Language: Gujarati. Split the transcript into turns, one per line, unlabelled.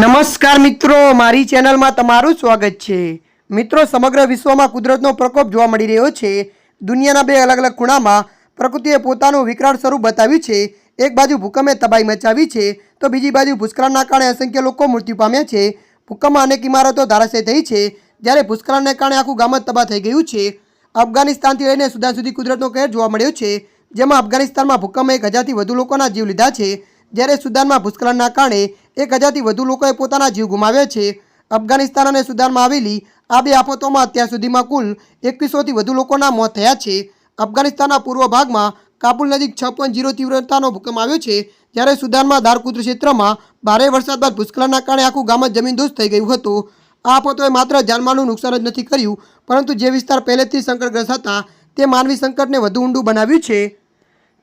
નમસ્કાર મિત્રો, મારી ચેનલમાં તમારું સ્વાગત છે. મિત્રો, સમગ્ર વિશ્વમાં કુદરતનો પ્રકોપ જોવા મળી રહ્યો છે. દુનિયાના બે અલગ અલગ ખૂણામાં પ્રકૃતિએ પોતાનું વિકરાળ સ્વરૂપ બતાવ્યું છે. એક બાજુ ભૂકંપે તબાહી મચાવી છે, તો બીજી બાજુ ભૂસ્ખલનના કારણે અસંખ્ય લોકો મૃત્યુ પામ્યા છે. ભૂકંપમાં અનેક ઇમારતો ધરાશય થઈ છે, જ્યારે ભૂસ્ખલનને કારણે આખું ગામ જ તબાહ થઈ ગયું છે. અફઘાનિસ્તાનથી લઈને સુદાન સુધી કુદરતનો કહેર જોવા મળ્યો છે. જેમાં અફઘાનિસ્તાનમાં ભૂકંપે એક હજારથી વધુ લોકોના જીવ લીધા છે. જ્યારે સુદાનમાં ભૂસ્ખલનના કારણે એક હજારથી વધુ લોકોએ પોતાના જીવ ગુમાવ્યા છે. અફઘાનિસ્તાન અને સુદાનમાં આવેલી આ બે આફતોમાં અત્યાર સુધીમાં કુલ એકવીસોથી વધુ લોકોના મોત થયા છે. અફઘાનિસ્તાનના પૂર્વ ભાગમાં કાબુલ નજીક છ પોઈન્ટ જીરો તીવ્રતાનો ભૂકંપ આવ્યો છે, જ્યારે સુદાનમાં દારકુત્ર ક્ષેત્રમાં ભારે વરસાદ બાદ ભૂસ્ખલનના કારણે આખું ગામ જ જમીનદોસ્ત થઈ ગયું હતું. આ આફતોએ માત્ર જાનમાલનું નુકસાન જ નથી કર્યું, પરંતુ જે વિસ્તાર પહેલેથી સંકટગ્રસ્ત હતા, તે માનવી સંકટને વધુ ઊંડું બનાવ્યું છે.